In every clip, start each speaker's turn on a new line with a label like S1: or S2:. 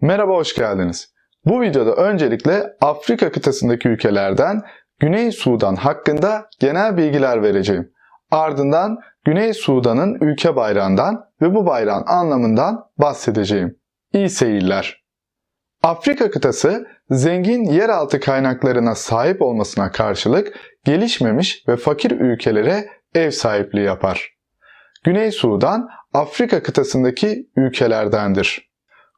S1: Merhaba, hoş geldiniz. Bu videoda öncelikle Afrika kıtasındaki ülkelerden Güney Sudan hakkında genel bilgiler vereceğim. Ardından Güney Sudan'ın ülke bayrağından ve bu bayrağın anlamından bahsedeceğim. İyi seyirler. Afrika kıtası zengin yeraltı kaynaklarına sahip olmasına karşılık gelişmemiş ve fakir ülkelere ev sahipliği yapar. Güney Sudan Afrika kıtasındaki ülkelerdendir.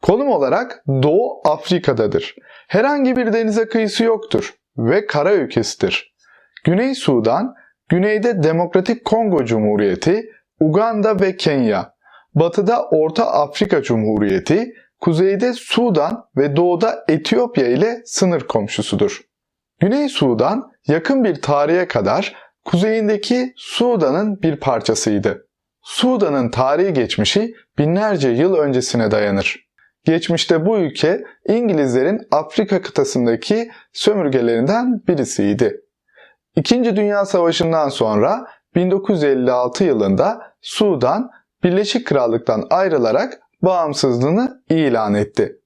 S1: Konum olarak Doğu Afrika'dadır. Herhangi bir denize kıyısı yoktur ve kara ülkesidir. Güney Sudan, güneyde Demokratik Kongo Cumhuriyeti, Uganda ve Kenya, batıda Orta Afrika Cumhuriyeti, kuzeyde Sudan ve doğuda Etiyopya ile sınır komşusudur. Güney Sudan yakın bir tarihe kadar kuzeyindeki Sudan'ın bir parçasıydı. Sudan'ın tarihi geçmişi binlerce yıl öncesine dayanır. Geçmişte bu ülke İngilizlerin Afrika kıtasındaki sömürgelerinden birisiydi. İkinci Dünya Savaşı'ndan sonra 1956 yılında Sudan Birleşik Krallık'tan ayrılarak bağımsızlığını ilan etti.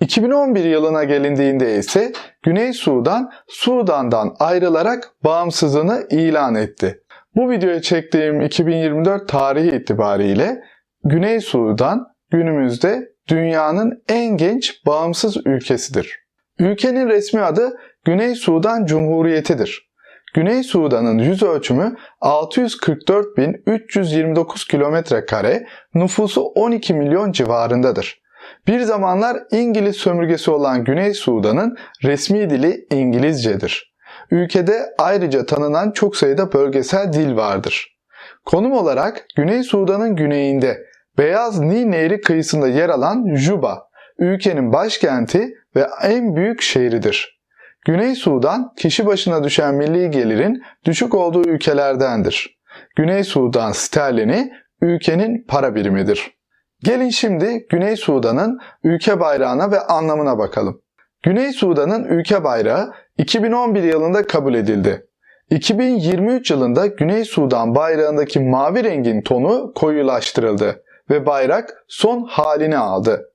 S1: 2011 yılına gelindiğinde ise Güney Sudan, Sudan'dan ayrılarak bağımsızlığını ilan etti. Bu videoyu çektiğim 2024 tarihi itibariyle Güney Sudan günümüzde dünyanın en genç bağımsız ülkesidir. Ülkenin resmi adı Güney Sudan Cumhuriyeti'dir. Güney Sudan'ın yüz ölçümü 644.329 kilometre kare, nüfusu 12 milyon civarındadır. Bir zamanlar İngiliz sömürgesi olan Güney Sudan'ın resmi dili İngilizcedir. Ülkede ayrıca tanınan çok sayıda bölgesel dil vardır. Konum olarak Güney Sudan'ın güneyinde Beyaz Nil Nehri kıyısında yer alan Juba, ülkenin başkenti ve en büyük şehridir. Güney Sudan, kişi başına düşen milli gelirin düşük olduğu ülkelerdendir. Güney Sudan sterlini ülkenin para birimidir. Gelin şimdi Güney Sudan'ın ülke bayrağına ve anlamına bakalım. Güney Sudan'ın ülke bayrağı 2011 yılında kabul edildi. 2023 yılında Güney Sudan bayrağındaki mavi rengin tonu koyulaştırıldı ve bayrak son halini aldı.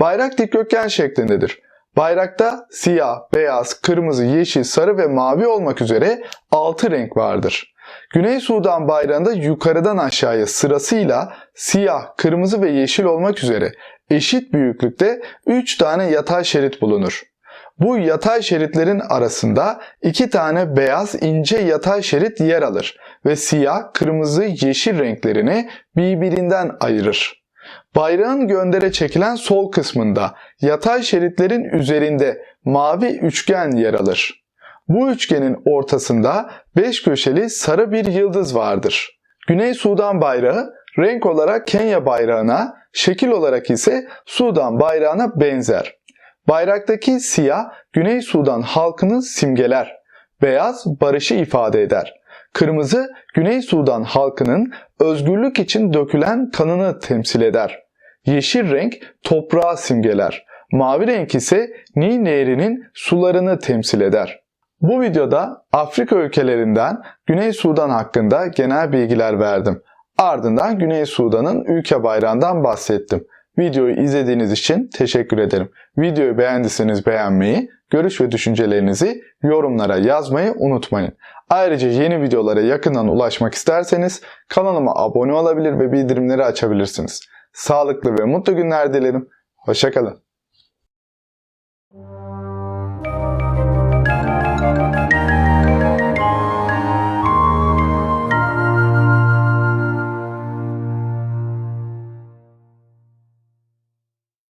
S1: Bayrak dikdörtgen şeklindedir. Bayrakta siyah, beyaz, kırmızı, yeşil, sarı ve mavi olmak üzere 6 renk vardır. Güney Sudan bayrağında yukarıdan aşağıya sırasıyla siyah, kırmızı ve yeşil olmak üzere eşit büyüklükte 3 tane yatay şerit bulunur. Bu yatay şeritlerin arasında 2 tane beyaz ince yatay şerit yer alır ve siyah, kırmızı, yeşil renklerini birbirinden ayırır. Bayrağın göndere çekilen sol kısmında yatay şeritlerin üzerinde mavi üçgen yer alır. Bu üçgenin ortasında beş köşeli sarı bir yıldız vardır. Güney Sudan bayrağı renk olarak Kenya bayrağına, şekil olarak ise Sudan bayrağına benzer. Bayraktaki siyah Güney Sudan halkını simgeler. Beyaz barışı ifade eder. Kırmızı Güney Sudan halkının özgürlük için dökülen kanını temsil eder. Yeşil renk toprağı simgeler. Mavi renk ise Nil Nehri'nin sularını temsil eder. Bu videoda Afrika ülkelerinden Güney Sudan hakkında genel bilgiler verdim. Ardından Güney Sudan'ın ülke bayrağından bahsettim. Videoyu izlediğiniz için teşekkür ederim. Videoyu beğendiyseniz beğenmeyi, görüş ve düşüncelerinizi yorumlara yazmayı unutmayın. Ayrıca yeni videolara yakından ulaşmak isterseniz kanalıma abone olabilir ve bildirimleri açabilirsiniz. Sağlıklı ve mutlu günler dilerim. Hoşçakalın.